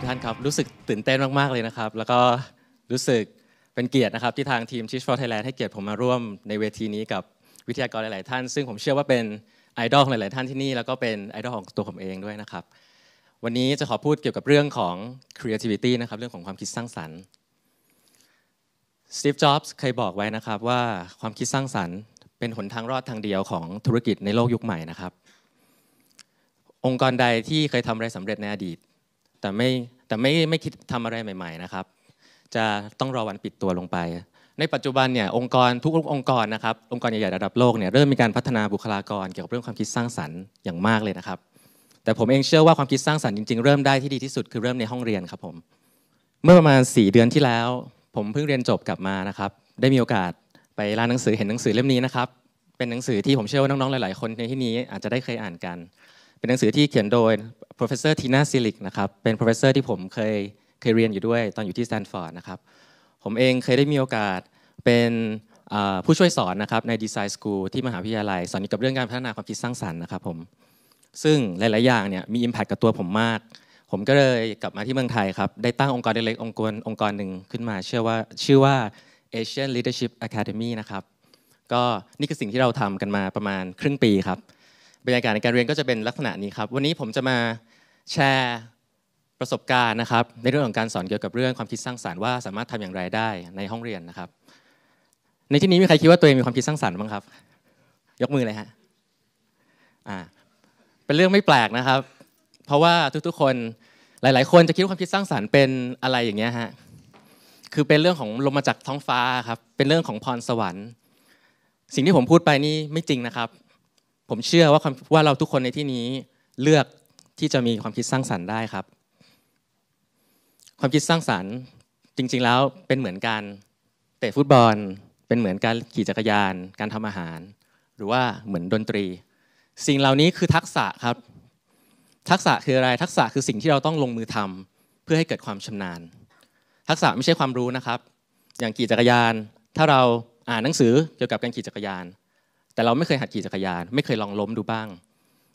ทุกท่านครับ รู้สึกตื่นเต้นมาก ๆ เลยนะครับ แล้วก็รู้สึกเป็นเกียรตินะครับที่ทางทีม Teach for Thailand ให้เกียรติผมมาร่วมในเวทีนี้กับวิทยากรหลาย ๆ ท่าน ซึ่งผมเชื่อว่าเป็นไอดอลของหลาย ๆ ท่านที่นี่ แล้วก็เป็นไอดอลของตัวผมเองด้วยนะครับ วันนี้จะขอพูดเกี่ยวกับเรื่องของ creativity นะครับ เรื่องของความคิดสร้างสรรค์ Steve Jobs เคยบอกไว้นะครับว่าความคิดสร้างสรรค์เป็นหนทางรอดทางเดียวของธุรกิจในโลกยุคใหม่นะครับ องค์กรใดที่เคยทำอะไรสำเร็จในอดีต แต่ไม่ แต่ไม่ไม่คิดทำอะไรใหม่ ๆนะครับ จะต้องรอวันปิดตัวลงไป ในปัจจุบันเนี่ยองค์กรทุกองค์กรนะครับองค์กรใหญ่ๆระดับโลกเนี่ยเริ่มมีการพัฒนาบุคลากรเกี่ยวกับเรื่องความคิดสร้างสรรค์อย่างมากเลยนะครับ แต่ผมเองเชื่อว่าความคิดสร้างสรรค์จริงๆเริ่มได้ที่ดีที่สุดคือเริ่มในห้องเรียนครับผมเมื่อประมาณ 4 เดือนที่แล้ว ผมเพิ่งเรียนจบกลับมานะครับได้มีโอกาสไปร้านหนังสือเห็นหนังสือเล่มนี้นะครับเป็นหนังสือที่ผมเชื่อว่าน้องๆหลาย ๆ คนในที่นี้อาจจะได้เคยอ่านกัน เป็นหนังสือที่เขียนโดย professor Tina Silic นะครับ เป็น professor ที่ผมเคยเคยเรียนอยู่ด้วยตอนอยู่ที่สแตนฟอร์ดนะครับ ผมเองเคยได้มีโอกาสเป็นผู้ช่วยสอนนะครับในดีไซน์สคูลที่มหาวิทยาลัย สอนเกี่ยวกับเรื่องการพัฒนาความคิดสร้างสรรค์นะครับผมซึ่งหลาย ๆ อย่างเนี่ยมี impact กับตัวผมมาก ผมก็เลยกลับมาที่เมืองไทยครับได้ตั้งองค์กรเล็กๆองค์กรองค์กรหนึ่งขึ้นมา เชื่อว่าชื่อว่า Asian Leadership Academy นะครับก็นี่คือสิ่งที่เราทำกันมาประมาณครึ่งปีครับ บรรยากาศในการเรียนก็จะเป็นลักษณะนี้ครับ วันนี้ผมจะมาแชร์ประสบการณ์นะครับ ในเรื่องของการสอนเกี่ยวกับเรื่องความคิดสร้างสรรค์ว่าสามารถทำอย่างไรได้ในห้องเรียนนะครับ ในที่นี้มีใครคิดว่าตัวเองมีความคิดสร้างสรรค์บ้างครับ ยกมือเลยฮะอ่าเป็นเรื่องไม่แปลกนะครับ เพราะว่าทุกๆคนหลาย ๆ คนจะคิดว่าความคิดสร้างสรรค์เป็นอะไรอย่างเงี้ยฮะคือเป็นเรื่องของลมมาจากท้องฟ้าครับเป็นเรื่องของพรสวรรค์ สิ่งที่ผมพูดไปนี่ไม่จริงนะครับ ผมเชื่อว่าว่าเราทุกคนในที่นี้เลือกที่จะมีความคิดสร้างสรรค์ได้ครับ ความคิดสร้างสรรค์จริง ๆ แล้วเป็นเหมือนการเตะฟุตบอล เป็นเหมือนการขี่จักรยาน การทำอาหาร หรือว่าเหมือนดนตรี สิ่งเหล่านี้คือทักษะครับ ทักษะคืออะไรทักษะคือสิ่งที่เราต้องลงมือทำเพื่อให้เกิดความชำนาญ ทักษะไม่ใช่ความรู้นะครับ อย่างขี่จักรยาน ถ้าเราอ่านหนังสือเกี่ยวกับการขี่จักรยาน แต่เราไม่เคยหัดขี่จักรยาน ไม่เคยลองล้มดูบ้าง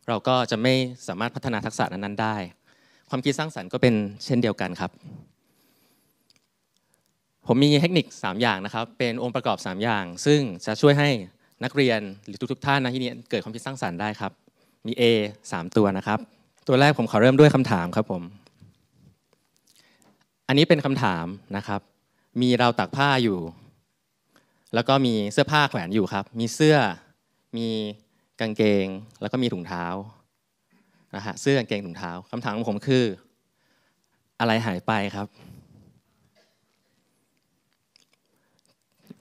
เราก็จะไม่สามารถพัฒนาทักษะนั้นๆได้ ความคิดสร้างสรรค์ก็เป็นเช่นเดียวกันครับ ผมมีเทคนิค 3 อย่างนะครับ เป็นองค์ประกอบ 3 อย่าง ซึ่งจะช่วยให้นักเรียนหรือทุกๆท่านนะที่นี้เกิดความคิดสร้างสรรค์ได้ครับ มี A 3 ตัวนะครับ ตัวแรกผมขอเริ่มด้วยคำถามครับผม อันนี้เป็นคำถามนะครับ มีเราตักผ้าอยู่ แล้วก็มีเสื้อผ้าแขวนอยู่ครับ มีเสื้อ มีกางเกงแล้วก็มีถุงเท้านะฮะเสื้อกางเกงถุงเท้าคำถามของผมคือ อะไรหายไปครับ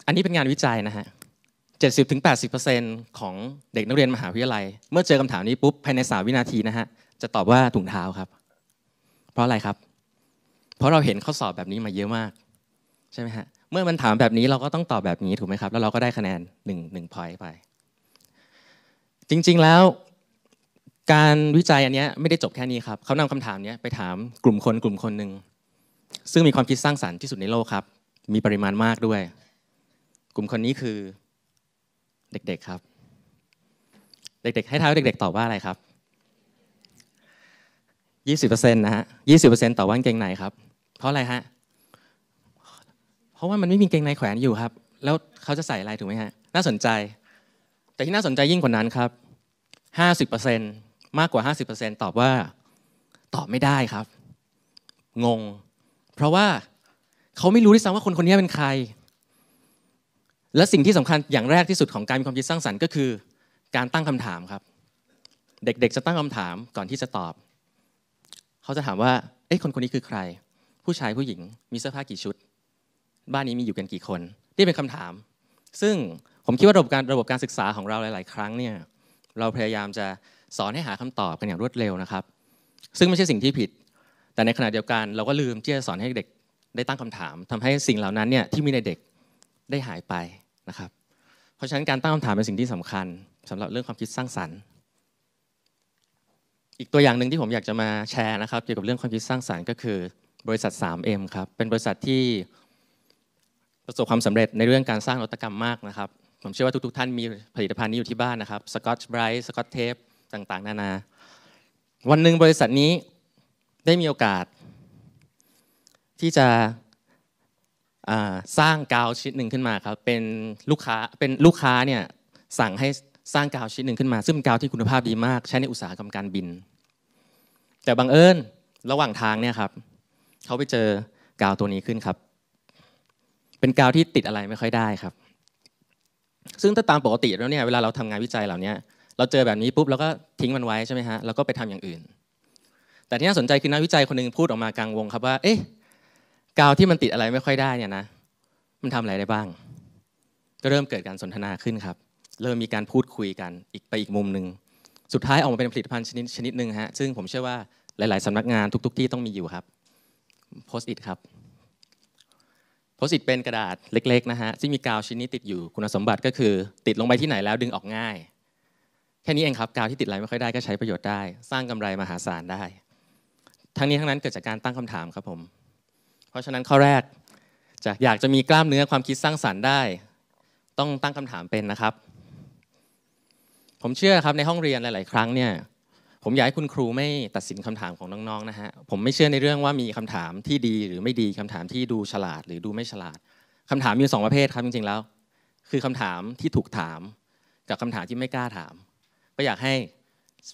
อันนี้เป็นงานวิจัยนะฮะ70-80%ของเด็กนักเรียนมหาวิทยาลัย เมื่อเจอคำถามนี้ปุ๊บภายในสาวินาทีนะฮะจะตอบว่าถุงเท้าครับ เพราะอะไรครับ เพราะเราเห็นข้อสอบแบบนี้มาเยอะมากใช่ไหมฮะเมื่อมันถามแบบนี้เราก็ต้องตอบแบบนี้ถูกไหมครับ แล้วเราก็ได้คะแนน1นึ่งหนึ่งพอยต์ไป จริง ๆแล้ว การวิจัยอันนี้ไม่ได้จบแค่นี้ครับเขานำคำถามนี้ไปถามกลุ่มคนกลุ่มคนหนึ่งซึ่งมีความคิดสร้างสรรค์ที่สุดในโลกครับ มีปริมาณมากด้วย กลุ่มคนนี้คือเด็กๆครับ เด็กๆ ให้ท้ายเด็ก ๆ ตอบว่าอะไรครับ20%นะฮะ20%ตอบว่ากางเกงในครับ เพราะอะไรฮะ เพราะว่ามันไม่มีเกงในแขวนอยู่ครับ แล้วเขาจะใส่อะไรถูกไหมฮะ น่าสนใจ แต่ที่น่าสนใจยิ่งกว่านั้นครับ 50%มากกว่า 50%ตอบว่าตอบไม่ได้ครับ งง เพราะว่าเขาไม่รู้ด้วยซ้ำว่าคนคนนี้เป็นใคร และสิ่งที่สำคัญอย่างแรกที่สุดของการมีความคิดสร้างสรรค์ก็คือ การตั้งคำถามครับ เด็กๆจะตั้งคำถามก่อนที่จะตอบ เขาจะถามว่า เอ้คนคนนี้คือใคร ผู้ชายผู้หญิง มีเสื้อผ้ากี่ชุด บ้านนี้มีอยู่กันกี่คน นี่เป็นคำถาม ซึ่ง ผมคิดว่าระบบการระบบการศึกษาของเราหลาย ๆ ครั้งเนี่ยเราพยายามจะสอนให้หาคำตอบกันอย่างรวดเร็วนะครับ ซึ่งไม่ใช่สิ่งที่ผิด แต่ในขณะเดียวกันเราก็ลืมที่จะสอนให้เด็กได้ตั้งคำถามทำให้สิ่งเหล่านั้นเนี่ยที่มีในเด็กได้หายไปนะครับ เพราะฉะนั้นการตั้งคำถามเป็นสิ่งที่สำคัญสำหรับเรื่องความคิดสร้างสรรค์ อีกตัวอย่างหนึ่งที่ผมอยากจะมาแชร์นะครับ เกี่ยวกับเรื่องความคิดสร้างสรรค์ก็คือบริษัท 3M ครับเป็นบริษัทที่ประสบความสำเร็จในเรื่องการสร้างนวัตกรรมมากนะครับ ผมเชื่อว่าทุกๆท่านมีผลิตภัณฑ์นี้อยู่ที่บ้านนะครับสกอตช์ไบรท์สกอตเทปต่างๆ นานา วันหนึ่งบริษัทนี้ได้มีโอกาส ที่จะสร้างกาวชิ้นหนึ่งขึ้นมาครับเป็นลูกค้าเป็นลูกค้าเนี่ยสั่งให้สร้างกาวชิ้นหนึ่งขึ้นมา ซึ่งเป็นกาวที่คุณภาพดีมาก ใช้ในอุตสาหกรรมการบิน แต่บังเอิญระหว่างทางเนี่ยครับเขาไปเจอกาวตัวนี้ขึ้นครับ เป็นกาวที่ติดอะไรไม่ค่อยได้ครับ ซึ่งถ้าตามปกติแล้วเนี่ยเวลาเราทำงานวิจัยเหล่านี้เราเจอแบบนี้ปุ๊บเราก็ทิ้งมันไว้ใช่ไหมฮะแล้วก็ไปทำอย่างอื่น แต่ที่น่าสนใจคือนักวิจัยคนหนึ่งพูดออกมากลางวงครับว่า เอ๊ะกาวที่มันติดอะไรไม่ค่อยได้เนี่ยนะมันทำอะไรได้บ้าง ก็เริ่มเกิดการสนทนาขึ้นครับ เริ่มมีการพูดคุยกันอีกไปอีกมุมหนึ่งสุดท้ายออกมาเป็นผลิตภัณฑ์ชนิดชนิดหนึ่งฮะซึ่งผมเชื่อว่าหลาย ๆสำนักงานทุก ๆ ที่ต้องมีอยู่ครับโพสต์อิทครับ โพสต์อิทเป็นกระดาษเล็กๆนะฮะที่มีกาวชิ้นนี้ติดอยู่คุณสมบัติก็คือ ติดลงไปที่ไหนแล้วดึงออกง่าย แค่นี้เองครับกาวที่ติดอะไรไม่ค่อยได้ก็ใช้ประโยชน์ได้ สร้างกำไรมหาศาลได้ ทั้งนี้ทั้งนั้นเกิดจากการตั้งคำถามครับผม เพราะฉะนั้นข้อแรกจะอยากจะมีกล้ามเนื้อความคิดสร้างสรรค์ได้ ต้องตั้งคำถามเป็นนะครับ ผมเชื่อครับในห้องเรียนหลาย ๆ ครั้งเนี่ย ผมอยากให้คุณครูไม่ตัดสินคำถามของน้องๆนะฮะผมไม่เชื่อในเรื่องว่ามีคำถามที่ดีหรือไม่ดีคำถามที่ดูฉลาดหรือดูไม่ฉลาดคำถามมีสองประเภทครับจริงๆแล้ว คือคำถามที่ถูกถาม กับคำถามที่ไม่กล้าถาม ก็อยากให้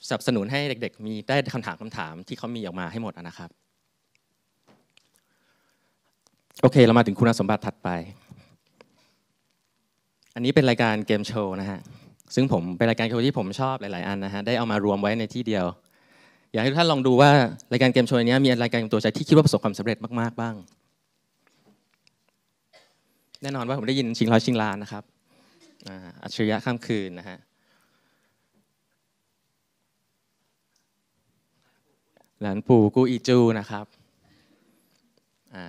สนับสนุนให้เด็ก ๆ มีได้คำถามคำถามที่เขามีออกมาให้หมดนะครับโอเค เรามาถึงคุณสมบัติถัดไป อันนี้เป็นรายการเกมโชว์นะฮะ ซึ่งผมเป็นรายการโชว์ที่ผมชอบหลาย ๆ อันนะฮะได้เอามารวมไว้ในที่เดียว อยากให้ทุกท่านลองดูว่ารายการเกมโชว์นี้มีรายการตัวใจที่คิดว่าประสบความสำเร็จมาก ๆ บ้าง แน่นอนว่าผมได้ยินชิงร้อยชิงล้านนะครับอัจฉริยะข้ามคืนนะฮะหลานปู่กูอีจูนะครับอ่า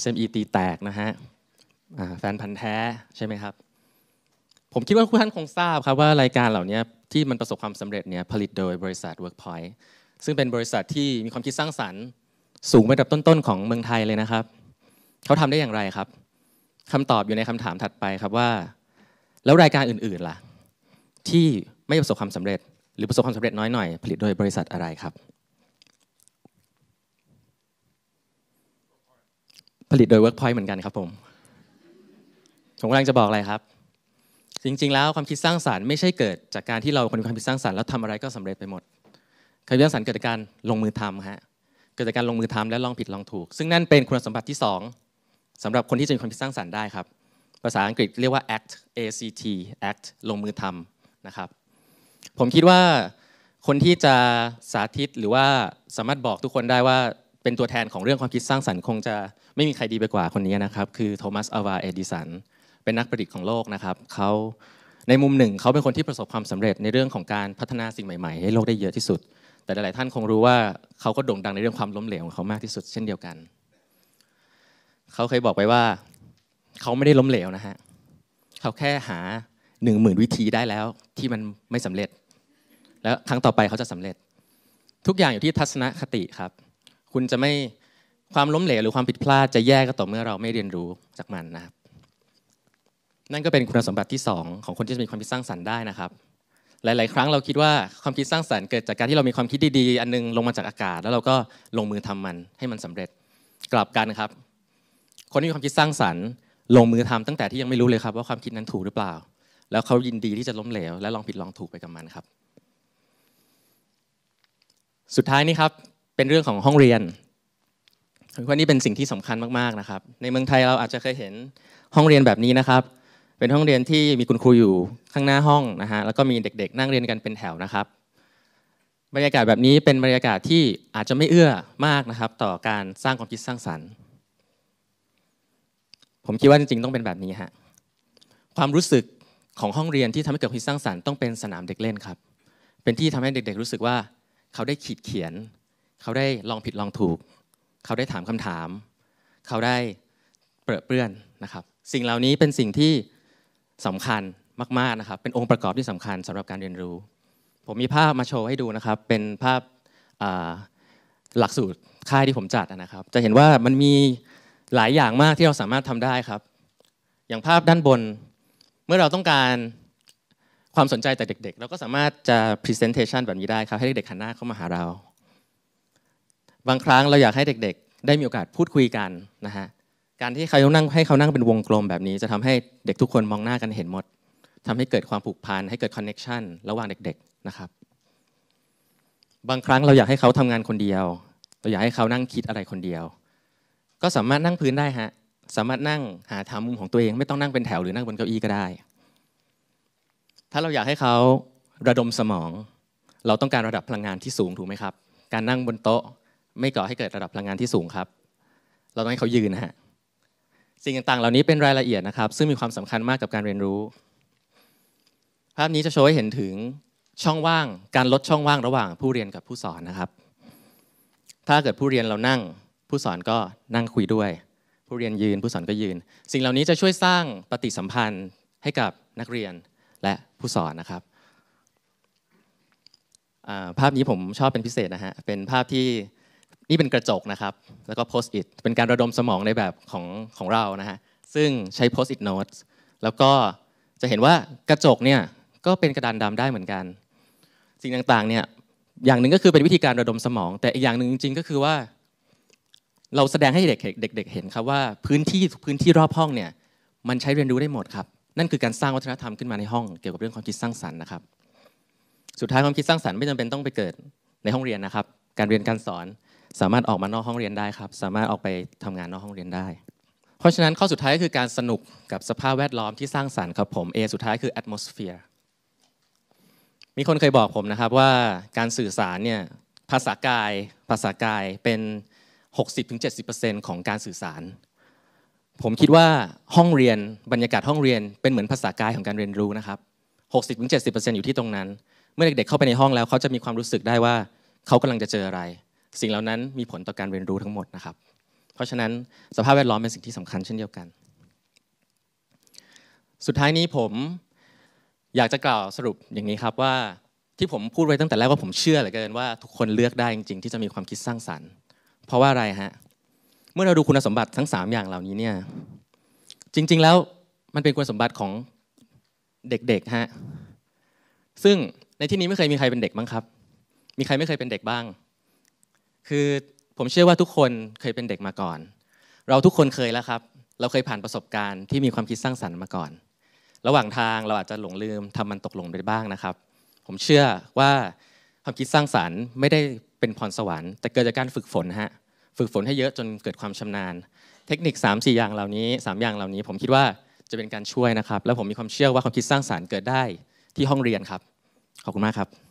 SME ตีแตกนะฮะแฟนพันธ์แท้ใช่ไหมครับ ผมคิดว่าทุกท่านคงทราบครับว่ารายการเหล่านี้ที่มันประสบความสำเร็จเนี่ยผลิตโดยบริษัท Workpoint ซึ่งเป็นบริษัทที่มีความคิดสร้างสรรค์ สูงเป็นดับต้นๆของเมืองไทยเลยนะครับ เขาทำได้อย่างไรครับคำตอบอยู่ในคำถามถัดไปครับว่า แล้วรายการอื่นๆล่ะ ที่ไม่ประสบความสำเร็จ หรือประสบความสำเร็จน้อยหน่อยผลิตโดยบริษัทอะไรครับ ผลิตโดย Workpoint เหมือนกันครับผมผมกำลังจะบอกอะไรครับ จริง ๆ แล้วความคิดสร้างสารรค์ไม่ใช่เกิดจากการที่เราคนมีความคิดสร้างสารรค์แล้วทำอะไรก็สำเร็จไปหมดความคิดสร้างสรรค์เกิดจากการลงมือทำฮะเกิดจากการลงมือทำและลองผิดลองถูก ซึ่งนั่นเป็นคุณสมบัติที่ 2สำหรับคนที่จะมีความคิดสร้างสรรค์ได้ครับภาษาอังกฤษเรียกว่า act act act ลงมือทำนะครับ ผมคิดว่าคนที่จะสาธิตหรือว่าสามารถบอกทุกคนได้ว่าเป็นตัวแทนของเรื่องความคิดสร้างสรรค์คงจะไม่มีใครดีไปกว่าคนนี้นะครับ คือโทมัสอวาเอดิสัน เป็นนักประดิษฐ์ของโลกนะครับเขาในมุมหนึ่งเขาเป็นคนที่ประสบความสำเร็จในเรื่องของการพัฒนาสิ่งใหม่ๆ ให้โลกได้เยอะที่สุด แต่หลายๆท่านคงรู้ว่าเขาก็โด่งดังในเรื่องความล้มเหลวของเขามากที่สุดเช่นเดียวกันเขาเคยบอกไปว่าเขาไม่ได้ล้มเหลวนะฮะเขาแค่หาหนึ่งหมื่นวิธีได้แล้วที่มันไม่สำเร็จ แล้วครั้งต่อไปเขาจะสำเร็จ ทุกอย่างอยู่ที่ทัศนคติครับ คุณจะไม่ความล้มเหลวหรือความผิดพลาดจะแย่ก็ต่อเมื่อเราไม่เรียนรู้จากมันนะครับ นั่นก็เป็นคุณสมบัติที่ 2 ของคนที่จะมีความคิดสร้างสรรค์ได้นะครับ หลาย ๆ ครั้งเราคิดว่าความคิดสร้างสรรค์เกิดจากการที่เรามีความคิดดีๆ อันนึงลงมาจากอากาศ แล้วเราก็ลงมือทำมันให้มันสำเร็จกลับกันครับ คนที่มีความคิดสร้างสรรค์ลงมือทำตั้งแต่ที่ยังไม่รู้เลยครับว่าความคิดนั้นถูกหรือเปล่า แล้วเขายินดีที่จะล้มเหลว และลองผิดลองถูกไปกับมันครับ สุดท้ายนี้ครับเป็นเรื่องของห้องเรียนว่านี่เป็นสิ่งที่สำคัญมากๆนะครับ ในเมืองไทยเราอาจจะเคยเห็นห้องเรียนแบบนี้นะครับ เป็นห้องเรียนที่มีคุณครูอยู่ข้างหน้าห้องนะฮะแล้วก็มีเด็กๆ นั่งเรียนกันเป็นแถวนะครับ บรรยากาศแบบนี้เป็นบรรยากาศที่อาจจะไม่เอื้อมากนะครับ ต่อการสร้างความคิดสร้างสรรค์ ผมคิดว่าจริงๆต้องเป็นแบบนี้ฮะความรู้สึกของห้องเรียนที่ทำให้เกิดความคิดสร้างสรรค์ต้องเป็นสนามเด็กเล่นครับ เป็นที่ทำให้เด็กๆ รู้สึกว่าเขาได้ขีดเขียน เขาได้ลองผิดลองถูก เขาได้ถามคำถาม เขาได้เปรอะเปื้อนนะครับ สิ่งเหล่านี้เป็นสิ่งที่ สำคัญมากๆนะครับ เป็นองค์ประกอบที่สำคัญสำหรับการเรียนรู้ ผมมีภาพมาโชว์ให้ดูนะครับ เป็นภาพหลักสูตรค่ายที่ผมจัดนะครับ จะเห็นว่ามันมีหลายอย่างมากที่เราสามารถทำได้ครับ อย่างภาพด้านบน เมื่อเราต้องการความสนใจจากเด็ก ๆ เราก็สามารถจะ presentation แบบนี้ได้ครับ ให้เด็กๆหันหน้าเข้ามาหาเรา บางครั้งเราอยากให้เด็ก ๆ ได้มีโอกาสพูดคุยกันนะฮะ การที่เขานั่งให้เขานั่งเป็นวงกลมแบบนี้จะทำให้เด็กทุกคนมองหน้ากันเห็นหมดทำให้เกิดความผูกพันให้เกิดคอนเน็ชันระหว่างเด็กๆนะครับ บางครั้งเราอยากให้เขาทำงานคนเดียว เราอยากให้เขานั่งคิดอะไรคนเดียว ก็สามารถนั่งพื้นได้ฮะสามารถนั่งหาทางมุมของตัวเอง ไม่ต้องนั่งเป็นแถวหรือนั่งบนเก้าอี้ก็ได้ ถ้าเราอยากให้เขาระดมสมอง เราต้องการระดับพลังงานที่สูงถูกไหมครับ การนั่งบนโต๊ะ ไม่ก่อให้เกิดระดับพลังงานที่สูงครับ เราต้องให้เขายืนนะฮะ สิ่งต่างๆ เหล่านี้เป็นรายละเอียดนะครับ ซึ่งมีความสำคัญมากกับการเรียนรู้ ภาพนี้จะโชว์ให้เห็นถึงช่องว่าง การลดช่องว่างระหว่างผู้เรียนกับผู้สอนนะครับ ถ้าเกิดผู้เรียนเรานั่ง ผู้สอนก็นั่งคุยด้วย ผู้เรียนยืน ผู้สอนก็ยืน สิ่งเหล่านี้จะช่วยสร้างปฏิสัมพันธ์ให้กับนักเรียนและผู้สอนนะครับภาพนี้ผมชอบเป็นพิเศษนะฮะ เป็นภาพที่ นี่เป็นกระจกนะครับ แล้วก็โพสต์อิทเป็นการระดมสมองในแบบของของเรานะฮะซึ่งใช้โพสต์อิทโน้ตแล้วก็จะเห็นว่ากระจกเนี่ยก็เป็นกระดานดำได้เหมือนกัน สิ่งต่างๆเนี่ยอย่างหนึ่งก็คือเป็นวิธีการระดมสมอง แต่อีกอย่างหนึ่งจริงๆก็คือว่า เราแสดงให้เด็กเด็กๆเห็นครับว่าพื้นที่พื้นที่รอบห้องเนี่ยมันใช้เรียนรู้ได้หมดครับ นั่นคือการสร้างวัฒนธรรมขึ้นมาในห้องเกี่ยวกับเรื่องความคิดสร้างสรรค์นะครับ สุดท้ายความคิดสร้างสรรค์ไม่จำเป็นต้องไปเกิดในห้องเรียนนะครับ การเรียนการสอน สามารถออกมานอกห้องเรียนได้ครับ สามารถออกไปทำงานนอกห้องเรียนได้ เพราะฉะนั้นข้อสุดท้ายก็คือการสนุกกับสภาพแวดล้อมที่สร้างสรรค์ครับผม A สุดท้ายคือ atmosphere มีคนเคยบอกผมนะครับว่าการสื่อสารเนี่ยภาษากาย ภาษากายเป็น 60-70%ของการสื่อสาร ผมคิดว่าห้องเรียนบรรยากาศห้องเรียนเป็นเหมือนภาษากายของการเรียนรู้นะครับ 60-70%อยู่ที่ตรงนั้น เมื่อเด็กๆเข้าไปในห้องแล้วเขาจะมีความรู้สึกได้ว่าเขากำลังจะเจออะไร สิ่งเหล่านั้นมีผลต่อการเรียนรู้ทั้งหมดนะครับ เพราะฉะนั้นสภาพแวดล้อมเป็นสิ่งที่สำคัญเช่นเดียวกัน สุดท้ายนี้ผมอยากจะกล่าวสรุปอย่างนี้ครับว่าที่ผมพูดไว้ตั้งแต่แรกว่าผมเชื่อเหลือเกินว่าทุกคนเลือกได้จริงๆที่จะมีความคิดสร้างสรรค์ เพราะว่าอะไรฮะเมื่อเราดูคุณสมบัติทั้ง 3 อย่างเหล่านี้เนี่ยจริง ๆแล้วมันเป็นคุณสมบัติของเด็กๆฮะซึ่งในที่นี้ไม่เคยมีใครเป็นเด็กบ้างครับ มีใครไม่เคยเป็นเด็กบ้าง คือผมเชื่อว่าทุกคนเคยเป็นเด็กมาก่อน เราทุกคนเคยแล้วครับ เราเคยผ่านประสบการณ์ที่มีความคิดสร้างสรรค์มาก่อน ระหว่างทางเราอาจจะหลงลืมทำมันตกหลงไปบ้างนะครับ ผมเชื่อว่าความคิดสร้างสรรค์ไม่ได้เป็นพรสวรรค์ แต่เกิดจากการฝึกฝนฮะฝึกฝนให้เยอะจนเกิดความชำนาญ เทคนิค 3 4 อย่างเหล่านี้ 3 อย่างเหล่านี้ ผมคิดว่าจะเป็นการช่วยนะครับ แล้วผมมีความเชื่อว่าความคิดสร้างสารรค์เกิดได้ที่ห้องเรียนครับ ขอบคุณมากครับ